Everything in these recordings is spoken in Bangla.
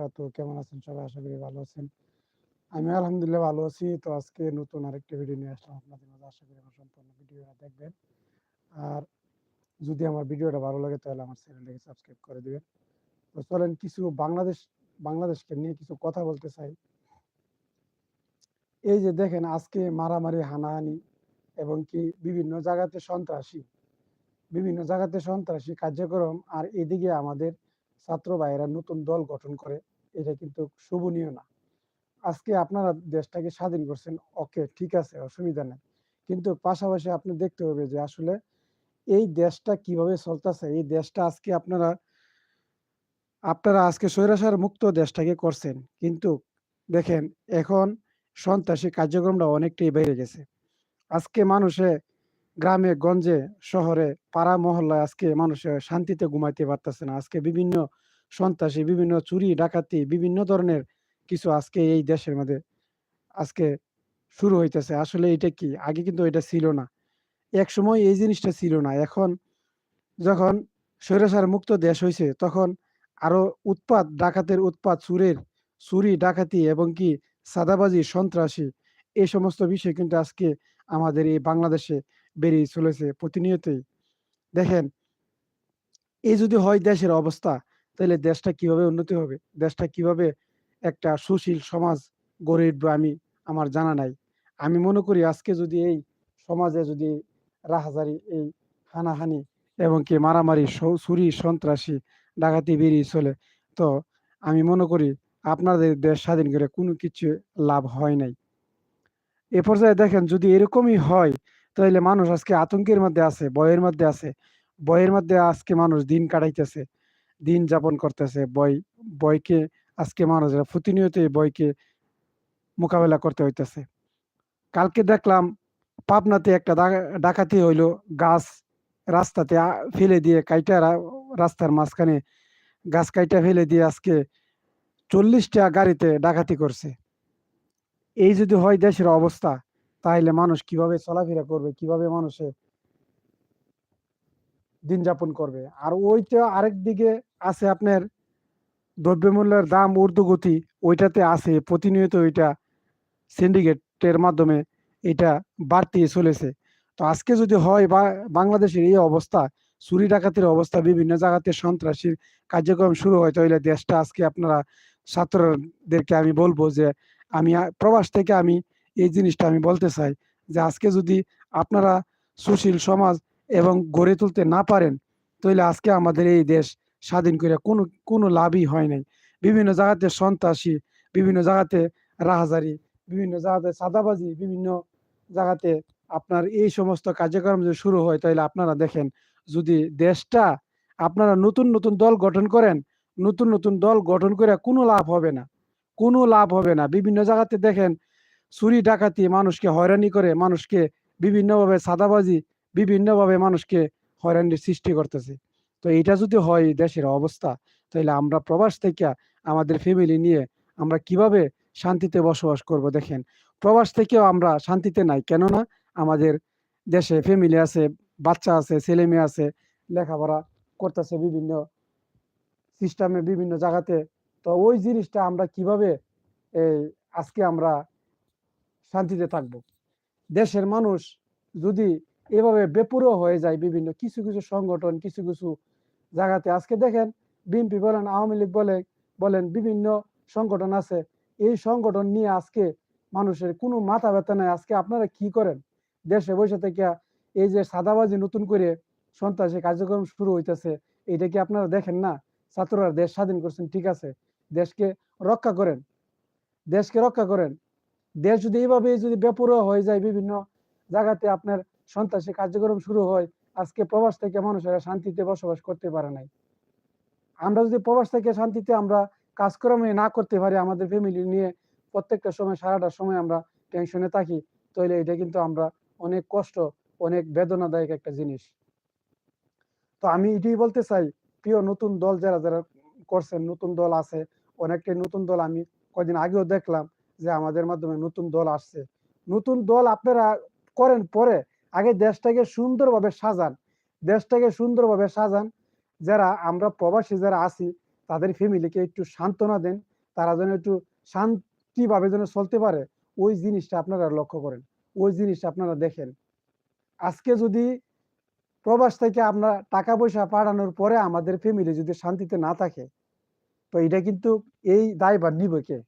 বারাকাতু কেমন আছেন? সবাই আশা করি ভালো আছেন। আমি আলহামদুলিল্লাহ ভালো আছি। তো আজকে নতুন আরেকটা ভিডিও নিয়ে আসলাম আপনাদের মাঝে। আশা করি আমার সম্পূর্ণ ভিডিওটা দেখবেন। আর যদি আমার ভিডিওটা ভালো লাগে, তাহলে আমার চ্যানেলটাকে সাবস্ক্রাইব করে দিবেন। তো চলেন কিছু বাংলাদেশ, বাংলাদেশকে নিয়ে কিছু কথা বলতে চাই। এই যে দেখেন, আজকে মারামারি, হানাহানি এবং কি বিভিন্ন জায়গাতে সন্ত্রাসী, বিভিন্ন জায়গাতে সন্ত্রাসী কার্যক্রম। আর এদিকে আমাদের ছাত্র ভাইয়েরা নতুন দল গঠন করে। এটা কিন্তু শোভনীয় না। আজকে আপনারা দেশটাকে স্বাধীন করছেন, ওকে, ঠিক আছে, অসুবিধা নেই। কিন্তু পাশাপাশি আপনি দেখতে হবে যে আসলে এই দেশটা কীভাবে চলতেছে, এই দেশটা আজকে আপনারা আপনারা আজকে স্বৈরাচার মুক্ত দেশটাকে করছেন। কিন্তু দেখেন, এখন সন্ত্রাসী কার্যক্রমটা অনেকটাই বেড়ে গেছে। আজকে মানুষে গ্রামে, গঞ্জে, শহরে, পাড়া, মহল্লায় আজকে মানুষে শান্তিতে ঘুমাইতে পারতেছে না। আজকে বিভিন্ন সন্ত্রাসী, বিভিন্ন চুরি, ডাকাতি, বিভিন্ন ধরনের কিছু আজকে এই দেশের মধ্যে, আজকে শুরু হইতেছে। আসলে এটা কি? আগে কিন্তু এটা ছিল না। এক সময় এই জিনিসটা ছিল না। এখন যখন স্বৈরাচার মুক্ত দেশ হয়েছে তখন আরও উৎপাত, ডাকাতের উৎপাত, চুরের চুরি, ডাকাতি এবং কি সাদাবাজি সন্ত্রাসী, এই সমস্ত বিষয় কিন্তু আজকে আমাদের এই বাংলাদেশে বেরিয়ে চলেছে প্রতিনিয়তই। দেখেন, এই যদি হয় দেশের অবস্থা তাহলে দেশটা কীভাবে উন্নতি হবে? দেশটা কীভাবে একটা সুশীল সমাজ গড়ে উঠবে আমি, আমার জানা নাই। আমি মনে করি আজকে যদি এই সমাজে যদি রাহাজারি, এই হানাহানি এবং কি মারামারি চুরি, সন্ত্রাসী, ডাকাতি বেরিয়ে চলে, তো আমি মনে করি আপনাদের দেশ স্বাধীন করে কোনো কিছু লাভ হয় নাই। এ পর্যায়ে দেখেন যদি এরকমই হয়, তাহলে মানুষ আজকে আতঙ্কের মধ্যে আছে বয়ের মধ্যে আছে। বয়ের মধ্যে আজকে মানুষ দিন কাটাইতেছে। দিন যাপন করতেছে বই বইকে আজকে মানুষরা প্রতিনিয়ত এই বইকে মোকাবেলা করতে হইতেছে। কালকে দেখলাম পাবনাতে একটা ডাকাতি হইল, গাছ রাস্তাতে ফেলে দিয়ে কাইটা রাস্তার মাঝখানে গাছ কাইটা ফেলে দিয়ে আজকে চল্লিশটা গাড়িতে ডাকাতি করছে। এই যদি হয় দেশের অবস্থা তাহলে মানুষ কীভাবে চলাফেরা করবে, কীভাবে মানুষে দিন যাপন করবে। আর ওইটা আরেক দিকে আছে আপনার দ্রব্যমূল্যের দাম, ঊর্ধ্বগতি, ওইটাতে আছে, প্রতিনিয়ত ওইটা সিন্ডিকেটের মাধ্যমে এটা বাড়তে চলেছে। তো আজকে যদি হয় বা, বাংলাদেশের এই অবস্থা, চুরি ডাকাতির অবস্থা, বিভিন্ন জায়গাতে সন্ত্রাসীর কার্যক্রম শুরু হয়, তাহলে দেশটা আজকে আপনারা ছাত্রদেরকে আমি বলব যে, আমি প্রবাস থেকে আমি এই জিনিসটা আমি বলতে চাই যে, আজকে যদি আপনারা সুশীল সমাজ এবং গড়ে তুলতে না পারেন, তাহলে আজকে আমাদের এই দেশ স্বাধীন করে কোনো কোনো লাভই হয় নাই। বিভিন্ন জায়গাতে সন্ত্রাসী, বিভিন্ন জায়গাতে রাহাজারি, বিভিন্ন জায়গাতে সাদাবাজি বিভিন্ন জায়গাতে আপনার এই সমস্ত কার্যক্রম যদি শুরু হয়, তাহলে আপনারা দেখেন, যদি দেশটা আপনারা নতুন নতুন দল গঠন করেন, নতুন নতুন দল গঠন করে কোনো লাভ হবে না। কোনো লাভ হবে না। বিভিন্ন জায়গাতে দেখেন, চুরি ডাকাতি মানুষকে হয়রানি করে, মানুষকে বিভিন্নভাবে সাদাবাজি বিভিন্নভাবে মানুষকে হয়রানির সৃষ্টি করতেছে। তো এটা যদি হয় দেশের অবস্থা তাহলে আমরা প্রবাস থেকে আমাদের ফ্যামিলি নিয়ে আমরা কীভাবে শান্তিতে বসবাস করব দেখেন? প্রবাস থেকেও আমরা শান্তিতে নাই, কেননা আমাদের দেশে ফ্যামিলি আছে, বাচ্চা আছে, ছেলে মেয়ে আছে, লেখাপড়া করতেছে বিভিন্ন সিস্টেমে বিভিন্ন জায়গাতে। তো ওই জিনিসটা আমরা কীভাবে এই আজকে আমরা শান্তিতে থাকব? দেশের মানুষ যদি এভাবে বেপুরো হয়ে যায় বিভিন্ন, কিছু কিছু সংগঠন, কিছু কিছু জায়গাতে। আজকে দেখেন, বিএনপি বলেন, আওয়ামী লীগ বলে, বলেন, বিভিন্ন সংগঠন আছে। এই সংগঠন নিয়ে আজকে মানুষের কোনো মাথা ব্যথা নাই। আজকে আপনারা কি করেন? দেশে বসে থেকে এই যে সাদাবাজি নতুন করে সন্ত্রাসী কার্যক্রম শুরু হইতেছে, এটা কি আপনারা দেখেন না? ছাত্ররা দেশ স্বাধীন করছেন, ঠিক আছে। দেশকে রক্ষা করেন। দেশকে রক্ষা করেন। দেশ যদি এইভাবে যদি বেপরোয়া হয়ে যায় বিভিন্ন জায়গাতে আপনার সন্ত্রাসী কার্যক্রম শুরু হয়, আজকে প্রবাস থেকে মানুষেরা শান্তিতে বসবাস করতে পারে নাই। আমরা যদি প্রবাস থেকে শান্তিতে আমরা কাজকর্মে না করতে পারি, আমাদের ফ্যামিলি নিয়ে প্রত্যেকটা সময়, সারাটা সময় আমরা টেনশনে থাকি তাহলে এটা কিন্তু আমরা অনেক কষ্ট, অনেক বেদনাদায়ক একটা জিনিস। তো আমি এটাই বলতে চাই, প্রিয় নতুন দল যারা যারা করছেন, নতুন দল আছে, অনেকটাই নতুন দল আমি কদিন আগেও দেখলাম যে আমাদের মাধ্যমে নতুন দল আসছে। নতুন দল আপনারা করেন পরে আগে দেশটাকে সুন্দরভাবে সাজান, দেশটাকে সুন্দরভাবে সাজান। যারা আমরা প্রবাসী যারা আছি, তাদের ফ্যামিলিকে একটু সান্ত্বনা দেন, তারা যেন একটু শান্তিভাবে যেন চলতে পারে। ওই জিনিসটা আপনারা লক্ষ্য করেন, ওই জিনিসটা আপনারা দেখেন। আজকে যদি প্রবাস থেকে আমরা টাকা পয়সা পাঠানোর পরে আমাদের ফ্যামিলি যদি শান্তিতে না থাকে, তো এটা কিন্তু এই দায়ভার নিবে কে?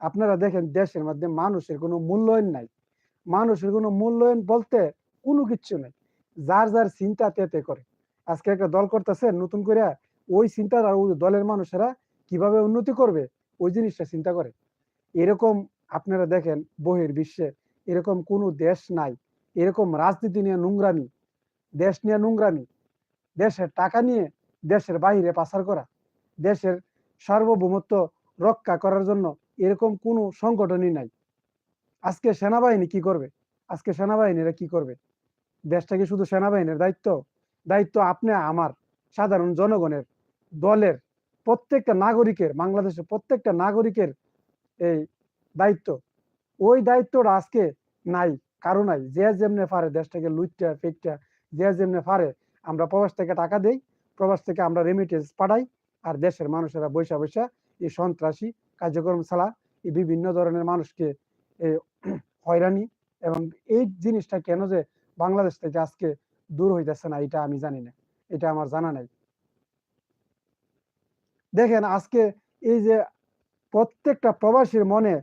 আপনারা দেখেন দেশের মধ্যে মানুষের কোনো মূল্যায়ন নাই। মানুষের কোনো মূল্যায়ন বলতে কোনো কিচ্ছু নাই। যার যার চিন্তা তেতে করে। আজকে একটা দল করতেছে, নতুন করে ওই চিন্তাধারা ওই দলের মানুষেরা কীভাবে উন্নতি করবে, ওই জিনিসটা চিন্তা করে। এরকম আপনারা দেখেন বহির বিশ্বে এরকম কোনো দেশ নাই। এরকম রাজনীতি নিয়ে নোংরামি, দেশ নিয়ে নোংরামি, দেশের টাকা নিয়ে দেশের বাইরে পাচার করা, দেশের সার্বভৌমত্ব রক্ষা করার জন্য এরকম কোনো সংগঠনই নাই। আজকে সেনাবাহিনী কি করবে? আজকে সেনাবাহিনীরা কি করবে? দেশটা কি শুধু সেনাবাহিনীর দায়িত্ব দায়িত্ব আপনি, আমার, সাধারণ জনগণের, দলের, প্রত্যেকটা নাগরিকের, বাংলাদেশের প্রত্যেকটা নাগরিকের এই দায়িত্ব। ওই দায়িত্বটা আজকে নাই, কারও নাই। যে যেমনে পারে দেশটাকে লুইটটা ফেকটা যে যেমনে পারে, আমরা প্রবাস থেকে টাকা দেই, প্রবাস থেকে আমরা রেমিটেন্স পাঠাই, আর দেশের মানুষেরা বৈশা বৈশা এই সন্ত্রাসী কার্যক্রম ছাড়া এই বিভিন্ন ধরনের মানুষকে হয়রানি এবং এই জিনিসটা কেন যে বাংলাদেশ থেকে আজকে দূর হইতেছে না এটা আমি জানি না। এটা আমার জানা নাই। দেখেন, আজকে এই যে প্রত্যেকটা প্রবাসীর মনে,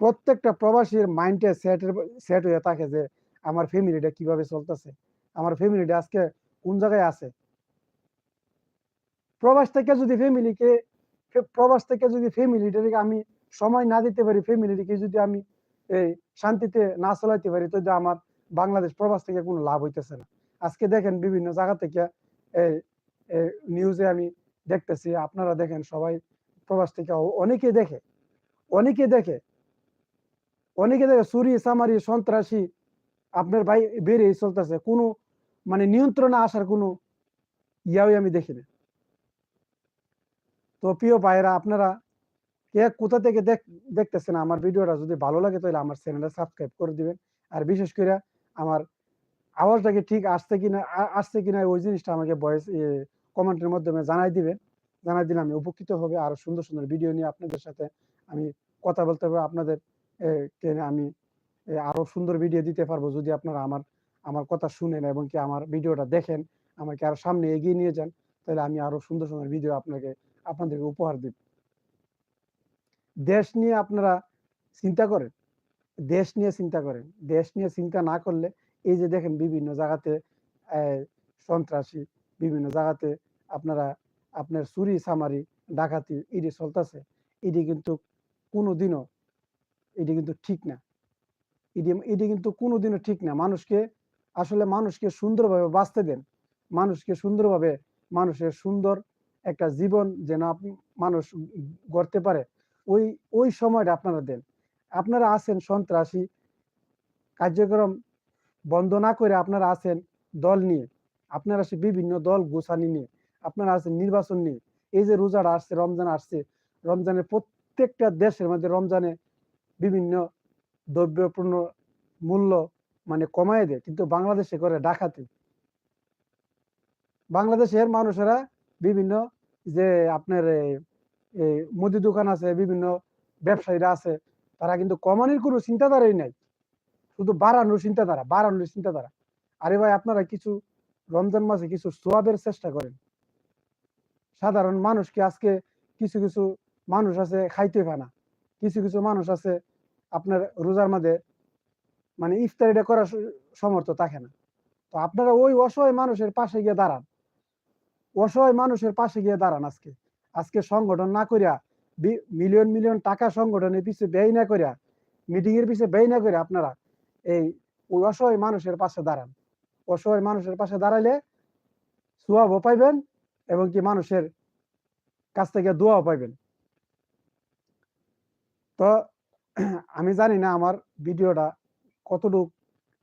প্রত্যেকটা প্রবাসীর মাইন্ডে সেট সেট হয়ে থাকে যে, আমার ফ্যামিলিটা কীভাবে চলতেছে? আমার ফ্যামিলিটা আজকে কোন জায়গায় আছে? প্রবাস থেকে যদি ফ্যামিলিকে প্রবাস থেকে যদি ফ্যামিলিটাকে আমি সময় না দিতে পারি ফ্যামিলিকে যদি আমি এই শান্তিতে না চলাইতে পারি তো আমার বাংলাদেশ প্রবাস থেকে কোনো লাভ হইতেছে না। আজকে দেখেন বিভিন্ন জায়গা থেকে এই নিউজে আমি দেখতেছি, আপনারা দেখেন সবাই প্রবাস থেকে অনেকে দেখে অনেকে দেখে অনেকে দেখে চুরি সামারি সন্ত্রাসী আপনার ভাই বেড়ে চলতেছে, কোনো মানে নিয়ন্ত্রণে আসার কোনো ইয়াও আমি দেখি না। তো প্রিয় ভাইরা আপনারা কে কোথা থেকে দেখতেছেন আমার ভিডিওটা, যদি ভালো লাগে তাহলে আমার চ্যানেলটা সাবস্ক্রাইব করে দিবেন। আর বিশেষ করে আমার আওয়াজটাকে ঠিক আসছে কিনা আসছে কিনা ওই জিনিসটা আমাকে ভয়েস কমেন্টের মাধ্যমে জানাই দিবেন। জানাই দিলে আমি উপকৃত হবে আরও সুন্দর সুন্দর ভিডিও নিয়ে আপনাদের সাথে আমি কথা বলতে হবে। আপনাদের আমি আরও সুন্দর ভিডিও দিতে পারব যদি আপনারা আমার আমার কথা শুনেন এবং কি আমার ভিডিওটা দেখেন, আমাকে আরও সামনে এগিয়ে নিয়ে যান, তাহলে আমি আরও সুন্দর সুন্দর ভিডিও আপনাকে, আপনাদেরকে উপহার দিব। দেশ নিয়ে আপনারা চিন্তা করেন। দেশ নিয়ে চিন্তা করেন। দেশ নিয়ে চিন্তা না করলে এই যে দেখেন বিভিন্ন জায়গাতে সন্ত্রাসী বিভিন্ন জায়গাতে আপনারা, আপনার চুরি সামারি ডাকাতি এটি চলতেছে। এটি কিন্তু কোনোদিনও এটি কিন্তু ঠিক না। এটি এটি কিন্তু কোনোদিনও ঠিক না। মানুষকে, আসলে মানুষকে সুন্দরভাবে বাঁচতে দেন। মানুষকে সুন্দরভাবে মানুষের সুন্দর একটা জীবন যেন মানুষ গড়তে পারে। ওই ওই সময়টা আপনারা দেন। আপনারা আছেন সন্ত্রাসী, কার্যক্রম বন্ধ না করে আপনারা আছেন দল নিয়ে, আপনারা আসে বিভিন্ন দল গোছানি নিয়ে, আপনারা আছেন নির্বাচন নিয়ে। এই যে রোজাটা আসছে, রমজান আসছে, রমজানের প্রত্যেকটা দেশের মধ্যে রমজানে বিভিন্ন দ্রব্যপূর্ণ মূল্য মানে কমায় দেয়, কিন্তু বাংলাদেশে করে ডাকাতি। বাংলাদেশের মানুষেরা বিভিন্ন যে আপনার মুদি দোকান আছে, বিভিন্ন ব্যবসায়ীরা আছে তারা কিন্তু কমানোর কোনো চিন্তাধারাই নাই। শুধু বাড়ানোর চিন্তাধারা বাড়ানোর চিন্তাধারা। আরে ভাই, আপনারা কিছু রমজান মাসে কিছু সোয়াবের চেষ্টা করেন। সাধারণ মানুষকে আজকে কিছু কিছু মানুষ আছে খাইতে পায় না। কিছু কিছু মানুষ আছে আপনার রোজার মাঝে মানে ইফতারিটা করার সমর্থ থাকে না। তো আপনারা ওই অসহায় মানুষের পাশে গিয়ে দাঁড়ান। অসহায় মানুষের পাশে গিয়ে দাঁড়ান আজকে। আজকে সংগঠন না করিয়া মিলিয়ন মিলিয়ন টাকা সংগঠনের পিছিয়ে ব্যয় না করিয়া মিটিং এর পিছিয়ে ব্যয় না করে আপনারা এই অসহায় মানুষের পাশে দাঁড়ান। অসহায় মানুষের পাশে দাঁড়াইলে সোয়াবও পাইবেন এবং কি মানুষের কাছ থেকে দোয়াও পাইবেন। তো আমি জানি না আমার ভিডিওটা কতটুক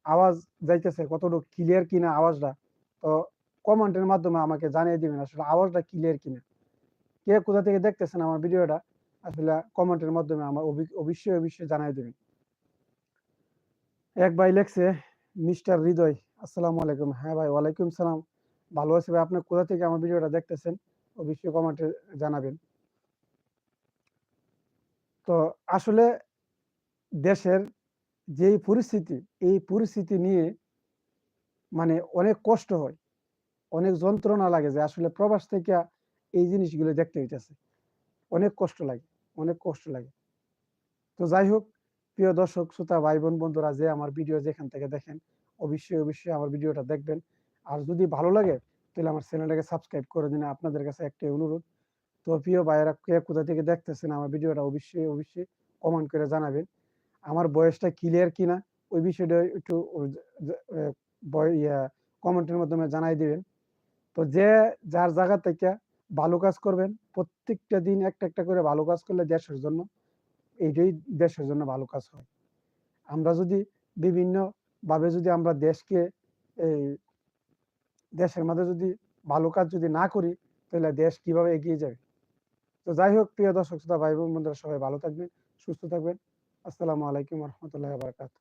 আওয়াজ যাইতেছে, কতটুক ক্লিয়ার কিনা আওয়াজটা। তো কমেন্টের মাধ্যমে আমাকে জানিয়ে দিবেন আসলে আওয়াজটা ক্লিয়ার কিনা। কে কোথা থেকে দেখতেছেন আমার ভিডিওটা, আসলে কমেন্টের মাধ্যমে আমার অবশ্যই অবশ্যই জানাই দেবেন। এক ভাই লেখছে, মিস্টার হৃদয়, আসসালামু আলাইকুম। হ্যাঁ ভাই, ওয়ালাইকুম সালাম। ভালো আছে ভাই, আপনি কোথা থেকে আমার ভিডিওটা দেখতেছেন? অবশ্যই কমেন্টে জানাবেন। তো আসলে দেশের যেই পরিস্থিতি, এই পরিস্থিতি নিয়ে মানে অনেক কষ্ট হয়। অনেক যন্ত্রণা লাগে যে আসলে প্রবাস থেকে এই জিনিসগুলো দেখতে হইতেছে। অনেক কষ্ট লাগে, অনেক কষ্ট লাগে। তো যাই হোক, প্রিয় দর্শক, শ্রোতা ভাই বোন বন্ধুরা, যে আমার ভিডিও যেখান থেকে দেখেন, অবশ্যই অবশ্যই আমার ভিডিওটা দেখবেন। আর যদি ভালো লাগে, তাহলে আমার চ্যানেলটাকে সাবস্ক্রাইব করে দিন। আপনাদের কাছে একটাই অনুরোধ, তো প্রিয় ভাইয়েরা, কে কোথা থেকে দেখতেছেন আমার ভিডিওটা অবশ্যই অবশ্যই কমেন্ট করে জানাবেন। আমার বয়সটা ক্লিয়ার কিনা, ওই বিষয়টা একটু কমেন্টের মাধ্যমে জানাই দিবেন। তো যে, যার জায়গা থেকে ভালো কাজ করবেন, প্রত্যেকটা দিন একটা একটা করে ভালো কাজ করলে দেশের জন্য, এইটাই দেশের জন্য ভালো কাজ হয়। আমরা যদি বিভিন্ন ভাবে যদি আমরা দেশকে, এই দেশের মধ্যে যদি ভালো কাজ যদি না করি, তাহলে দেশ কীভাবে এগিয়ে যাবে? তো যাই হোক, প্রিয় দর্শক, শ্রোতা, ভাই, বোন, বন্ধুরা, সবাই ভালো থাকবেন, সুস্থ থাকবেন। আসসালামু আলাইকুম রহমতুল্লাহ বারকাত